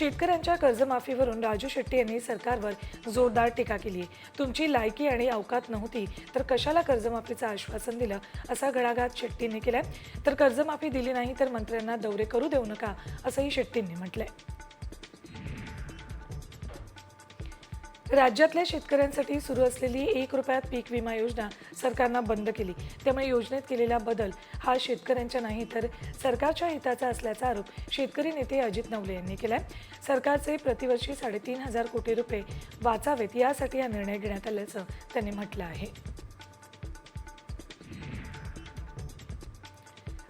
शेतकऱ्यांच्या कर्जमाफीवरून राजू शेट्टी यांनी सरकारवर जोरदार टीका केली तुमची लायकी आणि अवकात नव्हती तर कशाला कर्जमाफीचं आश्वासन दिलं असा घडाघात शेट्टींनी केलाय? तर कर्जमाफी दिली नाही तर मंत्र्यांना दौरे करू देऊ नका असंही शेट्टींनी म्हटलंय. राज्यातल्या शेतकऱ्यांसाठी सुरू असलेली एक रुपयात पीक विमा योजना सरकारनं बंद केली. त्यामुळे योजनेत केलेला बदल हा शेतकऱ्यांच्या नाही तर सरकारच्या हिताचा असल्याचा आरोप शेतकरी नेते अजित नवले यांनी केलाय. सरकारचे प्रतिवर्षी साडेतीन हजार कोटी रुपये वाचावेत यासाठी हा निर्णय घेण्यात आल्याचं त्यांनी म्हटलं आहे.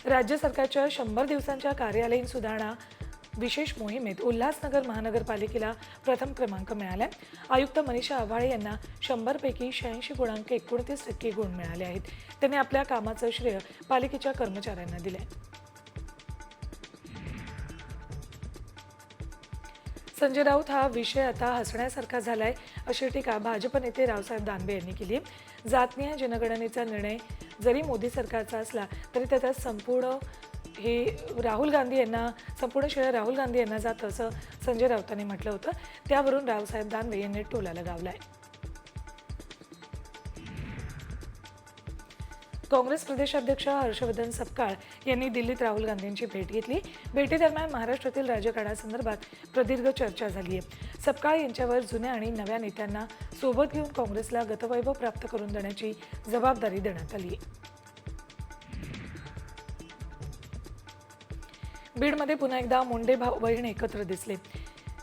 राज्य सरकारच्या शंभर दिवसांच्या कार्यालयीन सुधारणा विशेष मोहिमेत उल्हासनगर महानगरपालिकेला प्रथम क्रमांक मिळाला आयुक्त मनीषा आव्हाळे यांना शंभरपैकी शहाऐंशी गुणांक एकोणतीस टक्के गुण मिळाले आहेत. त्यांनी आपल्या कामाचं श्रेय पालिकेच्या कर्मचाऱ्यांना दिलंय. संजय राऊत हा विषय आता हसण्यासारखा झालाय अशी टीका भाजप नेते रावसाहेब दानवे यांनी केली जातनीय जनगणनेचा निर्णय जरी मोदी सरकारचा असला तरी त्याचा संपूर्ण हे राहुल गांधी यांना संपूर्ण श्रेय राहुल गांधी यांना जातं असं संजय राऊतांनी म्हटलं होतं. त्यावरून रावसाहेब दानवे यांनी टोला लगावलाय काँग्रेस प्रदेशाध्यक्ष हर्षवर्धन सपकाळ यांनी दिल्लीत राहुल गांधींची भेट घेतली. भेटीदरम्यान महाराष्ट्रातील राजकारणासंदर्भात प्रदीर्घ चर्चा झाली आहे सपकाळ यांच्यावर जुन्या आणि नव्या नेत्यांना सोबत घेऊन काँग्रेसला गतवैभव प्राप्त करून देण्याची जबाबदारी देण्यात आली आहे बीडमध्ये पुन्हा एकदा मुंडे भाऊ बहीण एकत्र दिसले.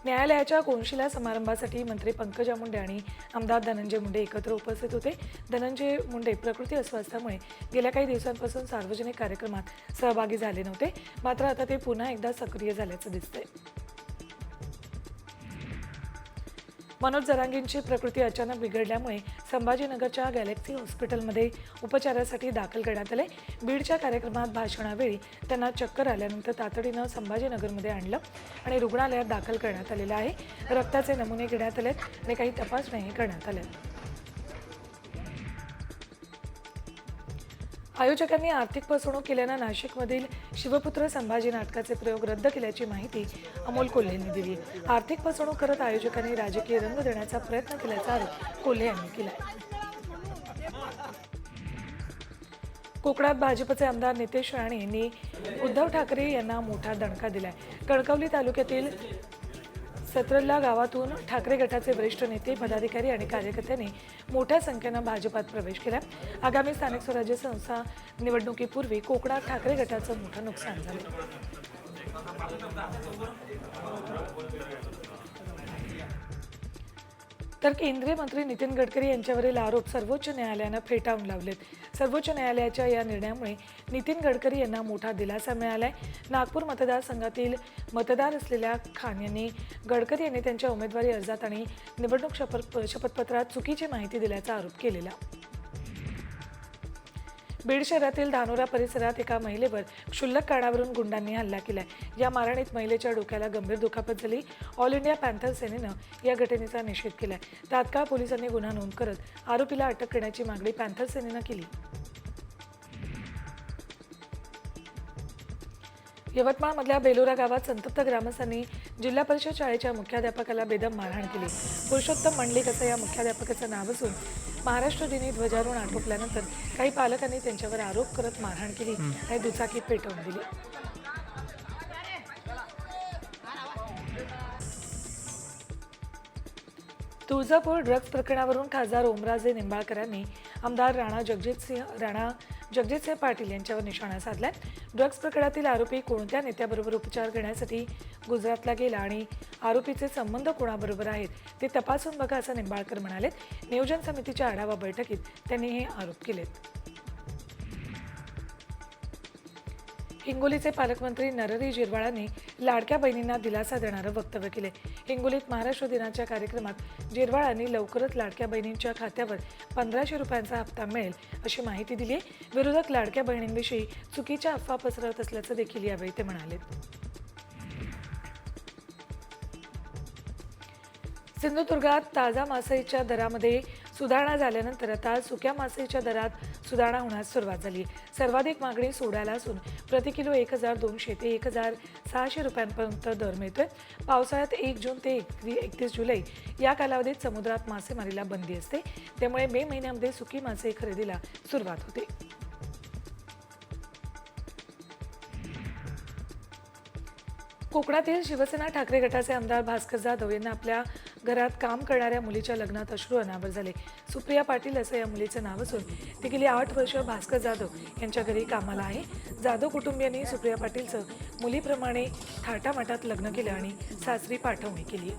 न्यायालयाच्या कोनशिला समारंभासाठी मंत्री पंकजा मुंडे आणि आमदार धनंजय मुंडे एकत्र उपस्थित होते. धनंजय मुंडे प्रकृती अस्वास्थ्यामुळे गेल्या काही दिवसांपासून सार्वजनिक कार्यक्रमात सहभागी झाले नव्हते. मात्र आता ते पुन्हा एकदा सक्रिय झाल्याचं दिसतंय. मनोज जरांगींची प्रकृती अचानक बिघडल्यामुळे संभाजीनगरच्या गॅलेक्सी हॉस्पिटलमध्ये उपचारासाठी दाखल करण्यात आले. बीडच्या कार्यक्रमात भाषणावेळी त्यांना चक्कर आल्यानंतर तातडीनं संभाजीनगरमध्ये आणलं आणि रुग्णालयात दाखल करण्यात आलेलं आहे. रक्ताचे नमुने घेण्यात आलेत आणि काही तपासण्याही करण्यात आल्या आयोजकांनी आर्थिक फसवणूक केल्यानं नाशिकमधील शिवपुत्र संभाजी नाटकाचे प्रयोग रद्द केल्याची माहिती अमोल कोल्हेंनी दिली. आर्थिक फसवणूक करत आयोजकांनी राजकीय रंग देण्याचा प्रयत्न केल्याचा आरोप कोल्हे यांनी केला कोकणात भाजपचे आमदार नितेश राणे यांनी उद्धव ठाकरे यांना मोठा दणका दिलाय. कणकवली तालुक्यातील सत्रला गावातून ठाकरे गटाचे वरिष्ठ नेते पदाधिकारी आणि कार्यकर्त्यांनी मोठ्या संख्येनं भाजपात प्रवेश केला. आगामी स्थानिक स्वराज्य संस्था निवडणुकीपूर्वी कोकणात ठाकरे गटाचं मोठं नुकसान झालं. तर केंद्रीय मंत्री नितीन गडकरी यांच्यावरील आरोप सर्वोच्च न्यायालयानं फेटाळून लावलेत. सर्वोच्च न्यायालयाच्या या निर्णयामुळे नितीन गडकरी यांना मोठा दिलासा मिळालाय. नागपूर मतदारसंघातील मतदार असलेल्या खान यांनी गडकरी यांनी त्यांच्या उमेदवारी अर्जात आणि निवडणूक शपथ शपथपत्रात चुकीची माहिती दिल्याचा आरोप केलेला. बीड शहरातील धानोरा परिसरात एका महिलेवर क्षुल्लक कारणावरून गुंडांनी हल्ला केलाय. या मारहाणीत महिलेच्या डोक्याला गंभीर दुखापत झाली. ऑल इंडिया पॅन्थर सेनेनं या घटनेचा निषेध केलाय. तात्काळ पोलिसांनी गुन्हा नोंद करत आरोपीला अटक करण्याची मागणी पॅन्थर सेनेनं केली. यवतमाळमधल्या बेलोरा गावात संतप्त ग्रामस्थांनी जिल्हा परिषद शाळेच्या मुख्याध्यापकाला बेदम मारहाण केली. पुरुषोत्तम मंडलिक असं या मुख्याध्यापकाचं नाव असून महाराष्ट्र दिनी ध्वजारोहण आटोपल्यानंतर काही पालकांनी त्यांच्यावर आरोप करत मारहाण केली आणि दुचाकी पेटवून दिली. तुळजापूर ड्रग्ज प्रकरणावरून खासदार ओमराजे निंबाळकरांनी आमदार राणा जगजितसिंह राणा जगजितसिंह पाटील यांच्यावर निशाणा साधलाय. ड्रग्ज प्रकरणातील आरोपी कोणत्या नेत्याबरोबर उपचार घेण्यासाठी गुजरातला गेला आणि आरोपीचे संबंध कोणाबरोबर आहेत ते तपासून बघा असं निंबाळकर म्हणाले नियोजन समितीच्या आढावा बैठकीत त्यांनी हे आरोप केलेत. हिंगोलीचे पालकमंत्री नरहरी जिरवाळांनी लाडक्या बहिणींना दिलासा देणारं वक्तव्य केले हिंगोलीत महाराष्ट्र दिनाच्या कार्यक्रमात जिरवाळांनी लवकरच लाडक्या बहिणींच्या खात्यावर पंधराशे रुपयांचा हप्ता मिळेल अशी माहिती दिली आहे विरोधक लाडक्या बहिणींविषयी चुकीच्या अफवा पसरवत असल्याचं देखील यावेळी ते म्हणाले. सिंधुदुर्गात ताजा मासळीच्या दरामध्ये सुधारणा झाल्यानंतर आता सुक्या मासेच्या दरात सुधारणा होण्यास सुरुवात झाली सर्वाधिक मागणी सोडायला असून प्रति किलो एक हजार दोनशे ते एक हजार सहाशे रुपयांपर्यंत दर मिळतोय. पावसाळ्यात एक जून ते एकतीस जुलै या कालावधीत समुद्रात मासेमारीला बंदी असते. त्यामुळे मे महिन्यामध्ये सुकी मासे खरेदीला सुरुवात होते. कोकणातील शिवसेना ठाकरे गटाचे आमदार भास्कर जाधव यांना आपल्या घरात काम करणाऱ्या मुलीच्या लग्नात अश्रू अनावर झाले. सुप्रिया पाटील असं या मुलीचं नाव असून ती गेली आठ वर्ष भास्कर जाधव यांच्या घरी कामाला आहे. जाधव कुटुंबियांनी सुप्रिया पाटीलचं मुलीप्रमाणे थाटामाटात लग्न केलं आणि सासरी पाठवणी केली.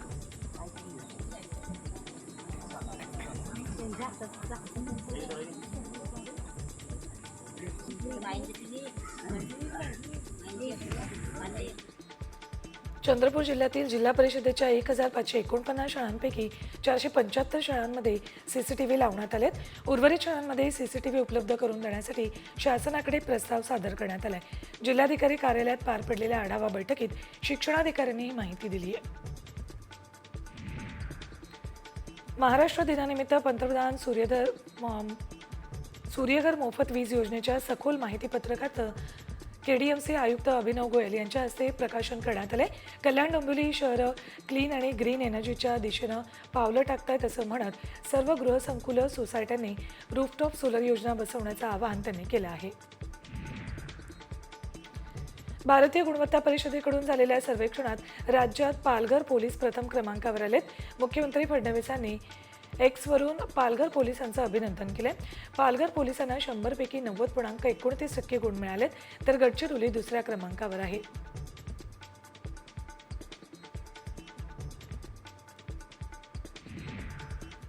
चंद्रपूर जिल्ह्यातील जिल्हा परिषदेच्या एक हजार पाचशे एकोणपन्नास शाळांपैकी चारशे पंच्याहत्तर शाळांमध्ये सी सी टी व्ही लावण्यात आलेत. उर्वरित शाळांमध्ये सी सी टी व्ही उपलब्ध करून देण्यासाठी शासनाकडे प्रस्ताव सादर करण्यात आलाय. जिल्हाधिकारी कार्यालयात पार पडलेल्या आढावा बैठकीत शिक्षणाधिकाऱ्यांनी ही माहिती दिली आहे. महाराष्ट्र दिनानिमित्त पंतप्रधान सूर्यधर सूर्यघर मोफत वीज योजनेच्या सखोल माहितीपत्रकाचं के डी एम सी आयुक्त अभिनव गोयल यांच्या हस्ते प्रकाशन करण्यात आले. कल्याण डोंबिवली शहरं क्लीन आणि ग्रीन एनर्जीच्या दिशेनं पावलं टाकतायत असं म्हणत सर्व गृहसंकुलं सोसायट्यांनी रूफटॉप सोलर योजना बसवण्याचं आवाहन त्यांनी केलं आहे. भारतीय गुणवत्ता परिषदेकडून झालेल्या सर्वेक्षणात राज्यात पालघर पोलीस प्रथम क्रमांकावर आलेत. मुख्यमंत्री फडणवीसांनी एक्सवरून पालघर पोलिसांचं अभिनंदन केलं पालघर पोलिसांना शंभरपैकी नव्वद पूर्णांक एकोणतीस टक्के गुण मिळालेत तर गडचिरोली दुसऱ्या क्रमांकावर आहे.